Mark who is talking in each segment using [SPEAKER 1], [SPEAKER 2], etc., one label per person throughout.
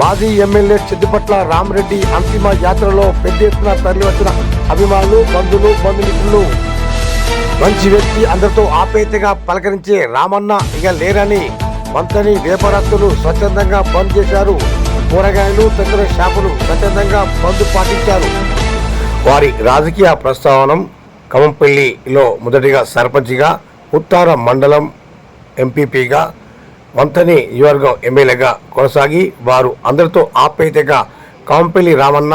[SPEAKER 1] మాజీ ఎమ్మెల్యే సిద్దిపట్ల రామరెడ్డి అంతిమ యాత్రలో పెద్ద ఎత్తున తరలివచ్చిన అభిమానులు బంధువులు బంధుమిత్రులు. మంచి వ్యక్తి అందరితో ఆప్యాయతగా పలకరించే రామన్న ఇక లేరని మంతని వ్యాపారస్తులు స్వచ్ఛందంగా బంద్ చేశారు. కూరగాయలు తదితర షాపులు స్వచ్ఛందంగా బంద్ పాటించారు. వారి రాజకీయ ప్రస్తావనం కమంపల్లిలో మొదటిగా సర్పంచిగా ఉత్తార మండలం ఎంపీపీగా వంతని నియోజకవర్గం ఎమ్మెల్యేగా కొనసాగి వారు అందరితో ఆప్యాయతగా కాంపల్లి రామన్న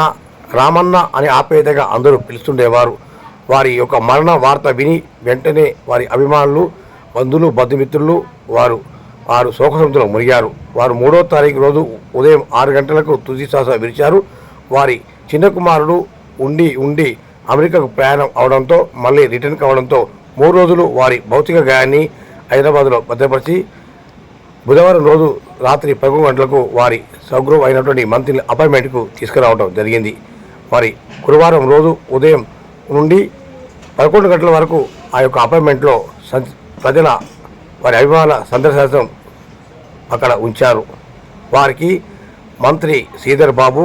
[SPEAKER 1] రామన్న అని ఆప్యాయతగా అందరూ పిలుస్తుండేవారు. వారి యొక్క మరణ వార్త విని వెంటనే వారి అభిమానులు బంధువులు బంధుమిత్రులు వారు వారు శోకసముద్రం మునిగారు. వారు మూడో తారీఖు రోజు ఉదయం ఆరు గంటలకు తుది శ్వాస విరిచారు. వారి చిన్న కుమారుడు ఉండి ఉండి అమెరికాకు ప్రయాణం అవడంతో మళ్ళీ రిటర్న్ కావడంతో మూడు రోజులు వారి భౌతిక గాయాన్ని హైదరాబాద్లో భద్రపరిచి బుధవారం రోజు రాత్రి పదకొండు గంటలకు వారి సౌగ్రవం అయినటువంటి మంత్రి అపాయింట్మెంట్కు తీసుకురావడం జరిగింది. వారి గురువారం రోజు ఉదయం నుండి పదకొండు గంటల వరకు ఆ యొక్క అపాయింట్మెంట్లో ప్రజల వారి అభిమాన సందర్శనం అక్కడ ఉంచారు. వారికి మంత్రి శ్రీధర్ బాబు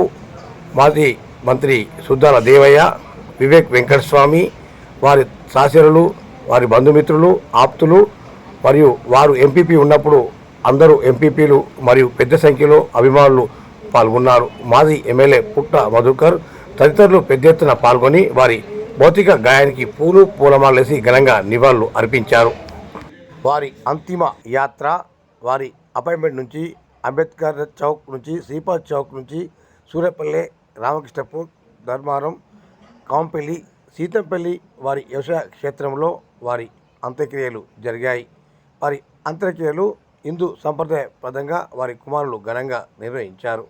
[SPEAKER 1] మాజీ మంత్రి సుద్దాల దేవయ్య వివేక్ వెంకటస్వామి వారి సహచరులు వారి బంధుమిత్రులు ఆప్తులు మరియు వారు ఎంపీపీ ఉన్నప్పుడు అందరూ ఎంపీపీలు మరియు పెద్ద సంఖ్యలో అభిమానులు పాల్గొన్నారు. మాజీ ఎమ్మెల్యే పుట్ట మధుకర్ తదితరులు పెద్ద ఎత్తున పాల్గొని వారి భౌతిక గాయానికి పూలు పూలమాలేసి ఘనంగా నివాళులు అర్పించారు. వారి అంతిమ యాత్ర వారి అపాయింట్మెంట్ నుంచి అంబేద్కర్ చౌక్ నుంచి శ్రీపాద్ చౌక్ నుంచి సూర్యపల్లె రామకృష్ణపూర్ ధర్మారం కాంపల్లి సీతంపల్లి వారి వ్యవసాయ క్షేత్రంలో వారి అంత్యక్రియలు జరిగాయి. వారి అంత్యక్రియలు హిందూ సంప్రదాయబద్ధంగా వారి కుమారులు ఘనంగా నిర్వహించారు.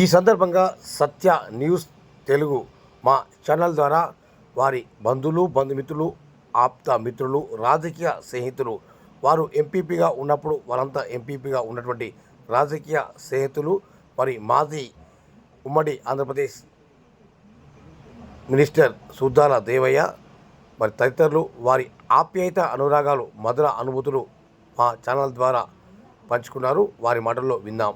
[SPEAKER 1] ఈ సందర్భంగా సత్య న్యూస్ తెలుగు మా ఛానల్ ద్వారా వారి బంధువులు బంధుమిత్రులు ఆప్త మిత్రులు రాజకీయ స్నేహితులు వారు ఎంపీపీగా ఉన్నప్పుడు వారంతా ఎంపీపీగా ఉన్నటువంటి రాజకీయ స్నేహితులు మరి మాజీ ఉమ్మడి ఆంధ్రప్రదేశ్ మినిస్టర్ సుద్దాల దేవయ్య మరి తదితరులు వారి ఆప్యాయత అనురాగాలు మధుర అనుభూతులు మా ఛానల్ ద్వారా పంచుకున్నారు. వారి మాటల్లో విందాం.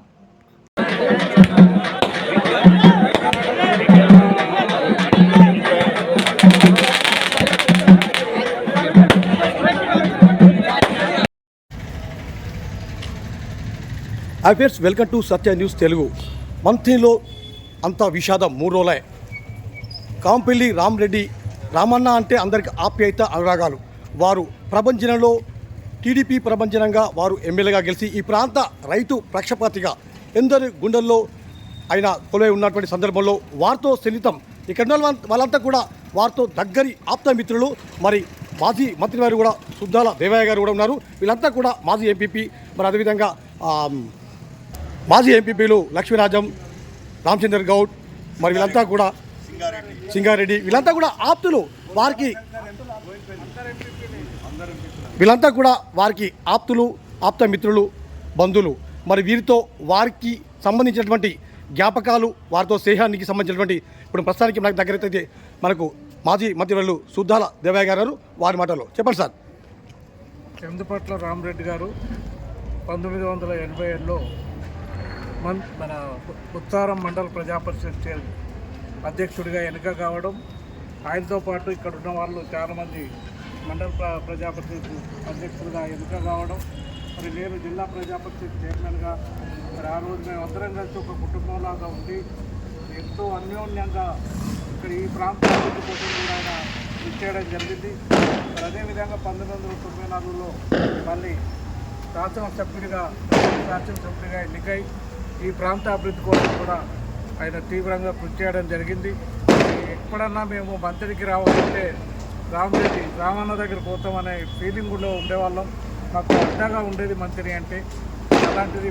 [SPEAKER 1] Affairs welcome to Satya news Telugu మంత్రిలో అంత విషాదం మూడు రోజులే. కాంపల్లి రామరెడ్డి రామన్న అంటే అందరికి ఆప్యాయత అనురాగాలు. వారు ప్రపంచంలో టీడీపీ ప్రభంజనంగా వారు ఎమ్మెల్యేగా గెలిచి ఈ ప్రాంత రైతు పక్షపాతిగా ఎందరి గుండెల్లో ఆయన కొలువై ఉన్నటువంటి సందర్భంలో వారితో సన్నిహితం ఇక్కడ వాళ్ళంతా కూడా వారితో దగ్గరి ఆప్త మిత్రులు. మరి మాజీ మంత్రి వారు కూడా సుద్దాల దేవయ్య గారు కూడా ఉన్నారు. వీళ్ళంతా కూడా మాజీ ఎంపీపీ. మరి అదేవిధంగా మాజీ ఎంపీపీలు లక్ష్మీరాజం రామచందర్ గౌడ్ మరి వీళ్ళంతా కూడా సింగారెడ్డి. వీళ్ళంతా కూడా ఆప్తులు. వారికి వీళ్ళంతా కూడా వారికి ఆప్తులు ఆప్త మిత్రులు బంధువులు. మరి వీరితో వారికి సంబంధించినటువంటి జ్ఞాపకాలు వారితో స్నేహానికి సంబంధించినటువంటి ఇప్పుడు ప్రస్తుతానికి మనకు దగ్గర అయితే మనకు మాజీ మంత్రివర్యులు సుద్దాల దేవయ్య గారు వారి మాటలో చెప్పండి సార్.
[SPEAKER 2] చందుపట్ల రామరెడ్డి గారు పంతొమ్మిది వందల ఎనభై ఏడులో మన్ మన ఉత్తారం మండల ప్రజాపరిషత్ అధ్యక్షుడిగా ఎన్నిక కావడం. ఆయనతో పాటు ఇక్కడ ఉన్న వాళ్ళు చాలామంది మండల ప్రజాపతి అధ్యక్షులుగా అధ్యక్షుడిగా ఎన్నిక కావడం మరి నేను జిల్లా ప్రజాపతి చైర్మన్గా మరి ఆ రోజు మేము అందరం కలిసి ఒక కుటుంబంలాగా ఉండి ఎంతో అన్యోన్యంగా ఇక్కడ ఈ ప్రాంతం కోసం కూడా ఆయన కృషి చేయడం జరిగింది. మరి అదేవిధంగా పంతొమ్మిది వందల తొంభై నాలుగులో మళ్ళీ శాసనసభ్యుడిగా శాసనసభ్యుడిగా ఎన్నికై ఈ ప్రాంత అభివృద్ధి కోసం కూడా ఆయన తీవ్రంగా కృషి చేయడం జరిగింది. ఎప్పుడన్నా మేము మంత్రికి రావాలంటే రామరెడ్డి రామన్న దగ్గర పోతామనే ఫీలింగ్లో ఉండేవాళ్ళం. మాకు అడ్డగా ఉండేది మంత్రి అంటే అలాంటిది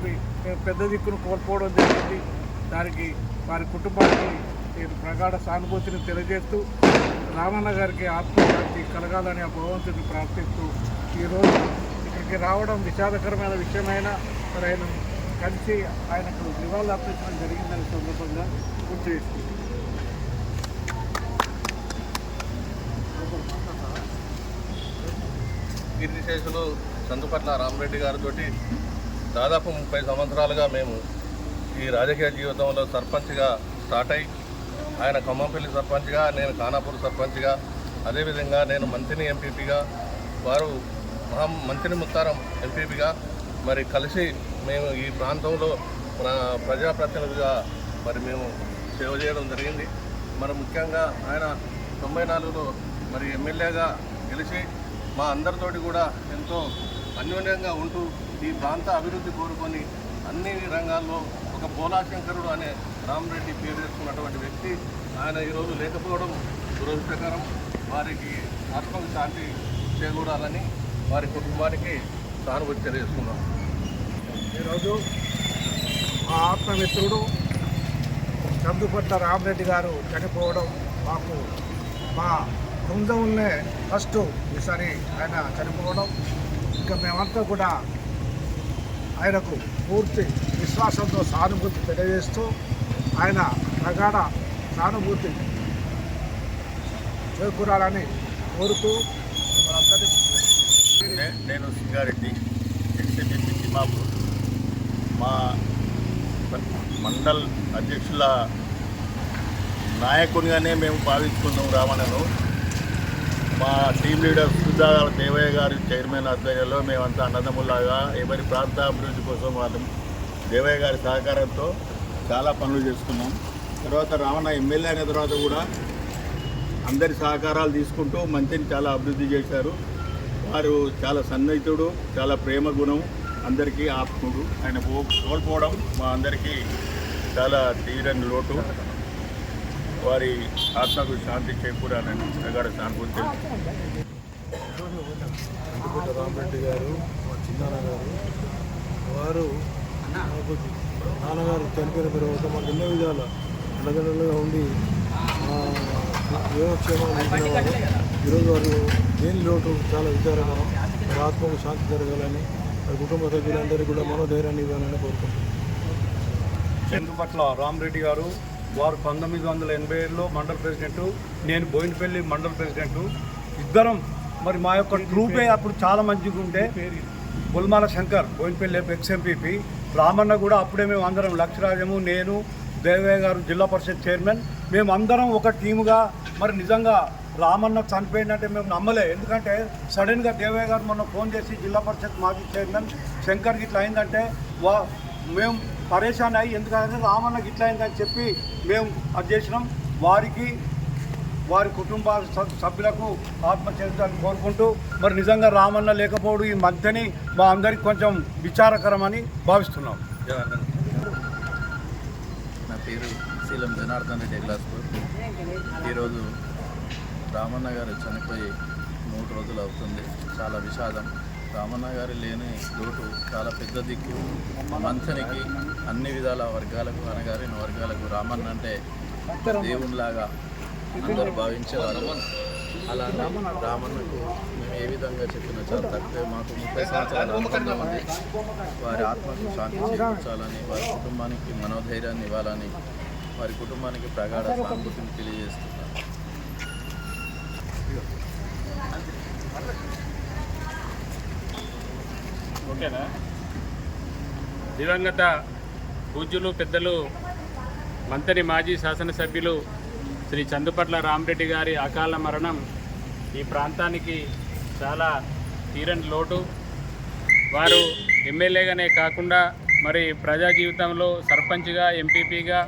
[SPEAKER 2] పెద్ద దిక్కును కోల్పోవడం జరిగింది. దానికి వారి కుటుంబానికి నేను ప్రగాఢ సానుభూతిని తెలియజేస్తూ రామన్న గారికి ఆత్మశాంతి కలగాలని ఆ భగవంతుని ప్రార్థిస్తూ ఈరోజు ఇక్కడికి రావడం విషాదకరమైన విషయమైన మరి ఆయన కలిసి ఆయనకు నివాళులు అర్పించడం జరిగిందనే సందర్భంగా గుర్తు చేసుకుంటాం
[SPEAKER 3] కీర్తిశేషులు చందుపట్ల రామరెడ్డి గారితో దాదాపు ముప్పై సంవత్సరాలుగా మేము ఈ రాజకీయ జీవితంలో సర్పంచ్గా స్టార్ట్ అయ్యి ఆయన ఖమ్మంపల్లి సర్పంచ్గా నేను ఖానాపూర్ సర్పంచ్గా అదేవిధంగా నేను మంత్రిని ఎంపీపీగా వారు మహా మంత్రిని ముత్తారం ఎంపీపీగా మరి కలిసి మేము ఈ ప్రాంతంలో మన ప్రజాప్రతినిధిగా మరి మేము సేవ చేయడం జరిగింది. మరి ముఖ్యంగా ఆయన తొంభై నాలుగులో మరి ఎమ్మెల్యేగా గెలిచి మా అందరితోటి కూడా ఎంతో అన్యోన్యంగా ఉంటూ ఈ ప్రాంత అభివృద్ధి కోరుకొని అన్ని రంగాల్లో ఒక పోలాశంకరుడు అనే రామరెడ్డి పేరు తెచ్చుకున్నటువంటి వ్యక్తి ఆయన ఈరోజు లేకపోవడం దురదృష్టకరం. వారికి ఆత్మకు శాంతి చేకూడాలని వారి కుటుంబానికి సానుభూతి తెలియజేసుకున్నాం
[SPEAKER 2] ఈరోజు మా ఆత్మమిత్రుడు చందుపట్ల రామరెడ్డి గారు చనిపోవడం మాకు మా బృందంలోనే ఫస్ట్ ఈసారి ఆయన చనిపోవడం. ఇంకా మేమంతా కూడా ఆయనకు పూర్తి విశ్వాసంతో సానుభూతి తెలియజేస్తూ ఆయన ప్రగాఢ సానుభూతి చేకూరాలని కోరుతూ
[SPEAKER 4] నేను సింగారెడ్డి ఎక్స్ఎంఎస్సి తిమ్మాపూర్. మా మండల్ అధ్యక్షుల నాయకునిగానే మేము భావించుకున్నాం రావణను. మా టీం లీడర్ సుధా దేవయ్య గారి చైర్మన్ ఆధ్వర్యంలో మేమంతా అన్నదమ్ములాగా ఎవరి ప్రాంత అభివృద్ధి కోసం వాళ్ళు దేవయ్య గారి సహకారంతో చాలా పనులు చేసుకున్నాం తర్వాత రావణ ఎమ్మెల్యే అయిన తర్వాత కూడా అందరి సహకారాలు తీసుకుంటూ మంచిని చాలా అభివృద్ధి చేశారు. వారు చాలా సన్నిహితుడు చాలా ప్రేమ గుణం అందరికీ ఆపుకుడు ఆయన పో- కోల్పోవడం మా అందరికీ చాలా తీరని లోటు. వారి ఆత్మకు శాంతి చేకూరాలని ప్రగాఢ సానుభూతి
[SPEAKER 5] రామరెడ్డి గారు మా చిన్నాన్న గారు వారు నాన్నగారు చనిపోయిన తర్వాత మాకు ఎన్నో విధాల అండదండలుగా ఉండి మా యోగక్షేమాలు ఉంచిన వారు ఈరోజు వారు దేని లోటు? చాలా వారి ఆత్మకు శాంతి జరగాలని వారి కుటుంబ సభ్యులందరికీ కూడా మనోధైర్యాన్ని ఇవ్వాలని కోరుకుంటున్నాను
[SPEAKER 6] చెందుపట్ల రామరెడ్డి గారు వారు పంతొమ్మిది వందల ఎనభై ఏడులో మండల ప్రెసిడెంట్ నేను బోయినపల్లి మండల ప్రెసిడెంట్. ఇద్దరం మరి మా యొక్క ట్రూపే అప్పుడు చాలా మంచిగా ఉంటే బుల్మాల శంకర్ బోయినపల్లి ఎక్స్ఎంపీపీ రామన్న కూడా అప్పుడే మేము అందరం లక్షరాజము నేను దేవయ్య గారు జిల్లా పరిషత్ చైర్మన్. మేము అందరం ఒక టీముగా మరి నిజంగా రామన్న చనిపోయిందంటే మేము నమ్మలే. ఎందుకంటే సడన్గా దేవయ్య గారు మొన్న ఫోన్ చేసి జిల్లా పరిషత్ మాజీ చైర్మన్ శంకర్కి ఇట్లా అయిందంటే వా మేము పరేషాన్ అయ్యి ఎందుకంటే రామన్నకి ఇట్లా అయిందని చెప్పి మేము అది చేసినాం. వారికి వారి కుటుంబ సభ్యులకు ఆత్మచరితాన్ని కోరుకుంటూ మరి నిజంగా రామన్న లేకపోవడం ఈ మధ్యని మా అందరికి కొంచెం విచారకరమని భావిస్తున్నాం.
[SPEAKER 7] నా పేరు శీలం జనార్దన్ రెడ్డి గ్లాస్పూర్ ఈరోజు రామన్న గారు చనిపోయి మూడు రోజులు అవుతుంది. చాలా విషాదం. రామన్న గారు లేని లోటు చాలా పెద్ద దిక్కు. మంచనికి అన్ని విధాల వర్గాలకు అనగారిన వర్గాలకు రామన్న అంటే దేవునిలాగా అందరూ భావించేవారు. అలాంటి రామన్నకు మేము ఏ విధంగా చెప్పినా చాలా తక్కువే మాకు ముప్పై సంవత్సరాలు అనుబంధం ఉంది. వారి ఆత్మకు శాంతి చేకూర్చాలని వారి కుటుంబానికి మనోధైర్యాన్ని ఇవ్వాలని వారి కుటుంబానికి ప్రగాఢ సానుభూతిని తెలియజేస్తున్నారు.
[SPEAKER 8] ఓకేనా? దివంగత పూజ్యులు పెద్దలు మంత్రి మాజీ శాసనసభ్యులు శ్రీ చందుపట్ల రామరెడ్డి గారి అకాల మరణం ఈ ప్రాంతానికి చాలా తీరని లోటు. వారు ఎమ్మెల్యేగానే కాకుండా మరి ప్రజా జీవితంలో సర్పంచ్గా ఎంపీపీగా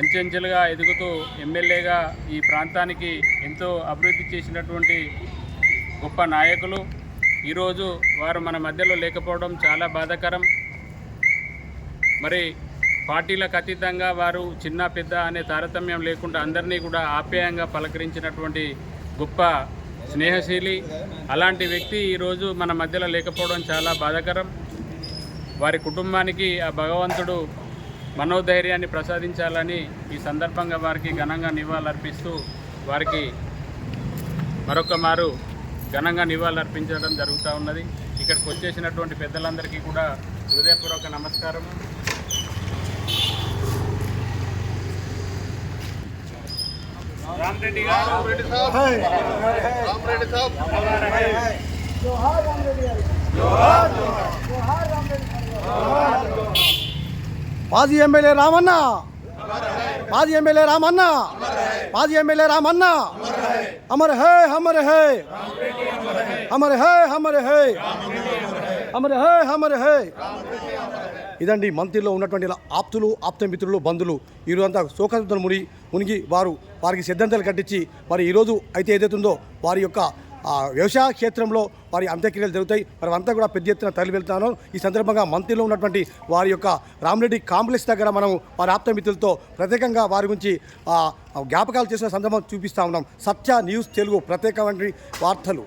[SPEAKER 8] అంచెంచెలుగా ఎదుగుతూ ఎమ్మెల్యేగా ఈ ప్రాంతానికి ఎంతో అభివృద్ధి చేసినటువంటి గొప్ప నాయకులు. ఈరోజు వారు మన మధ్యలో లేకపోవడం చాలా బాధాకరం. మరి పార్టీలకు అతీతంగా వారు చిన్న పెద్ద అనే తారతమ్యం లేకుండా అందరినీ కూడా ఆప్యాయంగా పలకరించినటువంటి గొప్ప స్నేహశీలి అలాంటి వ్యక్తి ఈరోజు మన మధ్యలో లేకపోవడం చాలా బాధాకరం. వారి కుటుంబానికి ఆ భగవంతుడు మనోధైర్యాన్ని ప్రసాదించాలని ఈ సందర్భంగా వారికి ఘనంగా నివాళులర్పిస్తూ వారికి మరొక మారు ఘనంగా నివాళులర్పించడం జరుగుతూ ఉన్నది. ఇక్కడికి వచ్చేసినటువంటి పెద్దలందరికీ కూడా హృదయపూర్వక నమస్కారం. రామరెడ్డి గారు.
[SPEAKER 3] రామరెడ్డి సాబ్.
[SPEAKER 9] మాజీ ఎమ్మెల్యే రామన్న. మాజీ ఎమ్మెల్యే రామన్న. మాజీ ఎమ్మెల్యే రామన్న. అమర్ హే హమర్ హే. అమర్ హే హమర్ హే అమర్ హే హమర్ హే ఇదండి మంత్రిలో ఉన్నటువంటి ఆప్తులు ఆప్త మిత్రులు బంధువులు. ఈరోజంతా శోకసముద్రం ముని మునిగి వారు వారికి సిద్ధాంతాలు కట్టించి మరి ఈరోజు అయితే ఏదైతుందో వారి యొక్క వ్యవసాయ క్షేత్రంలో వారి అంత్యక్రియలు జరుగుతాయి. మరి అంతా కూడా పెద్ద ఎత్తున తరలి వెళ్తాను. ఈ సందర్భంగా మంత్రిలో ఉన్నటువంటి వారి యొక్క రామరెడ్డి కాంప్లెక్స్ దగ్గర మనం వారి ఆప్తమిత్రులతో ప్రత్యేకంగా వారి గురించి జ్ఞాపకాలు చేసిన సందర్భం చూపిస్తూ ఉన్నాం. సత్య న్యూస్ తెలుగు ప్రత్యేకమైన వార్తలు.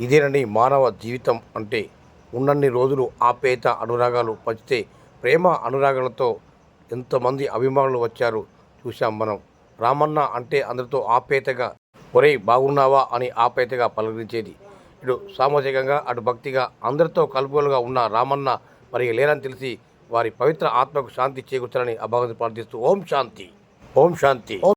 [SPEAKER 9] ఇదేనండి మానవ జీవితం అంటే ఉన్నన్ని రోజులు ఆప్యాయత అనురాగాలు పంచితే ప్రేమ అనురాగాలతో ఎంతమంది అభిమానులు వచ్చారు చూశాం మనం. రామన్న అంటే అందరితో ఆప్యాయతగా ఒరే బాగున్నావా? అని ఆప్యాయతగా పలకరించేది. ఇటు సామాజికంగా అటు భక్తిగా అందరితో కలుపులుగా ఉన్న రామన్న మరి లేరని తెలిసి వారి పవిత్ర ఆత్మకు శాంతి చేకూర్చాలని అభాగం ప్రార్థిస్తూ ఓం శాంతి ఓం శాంతి.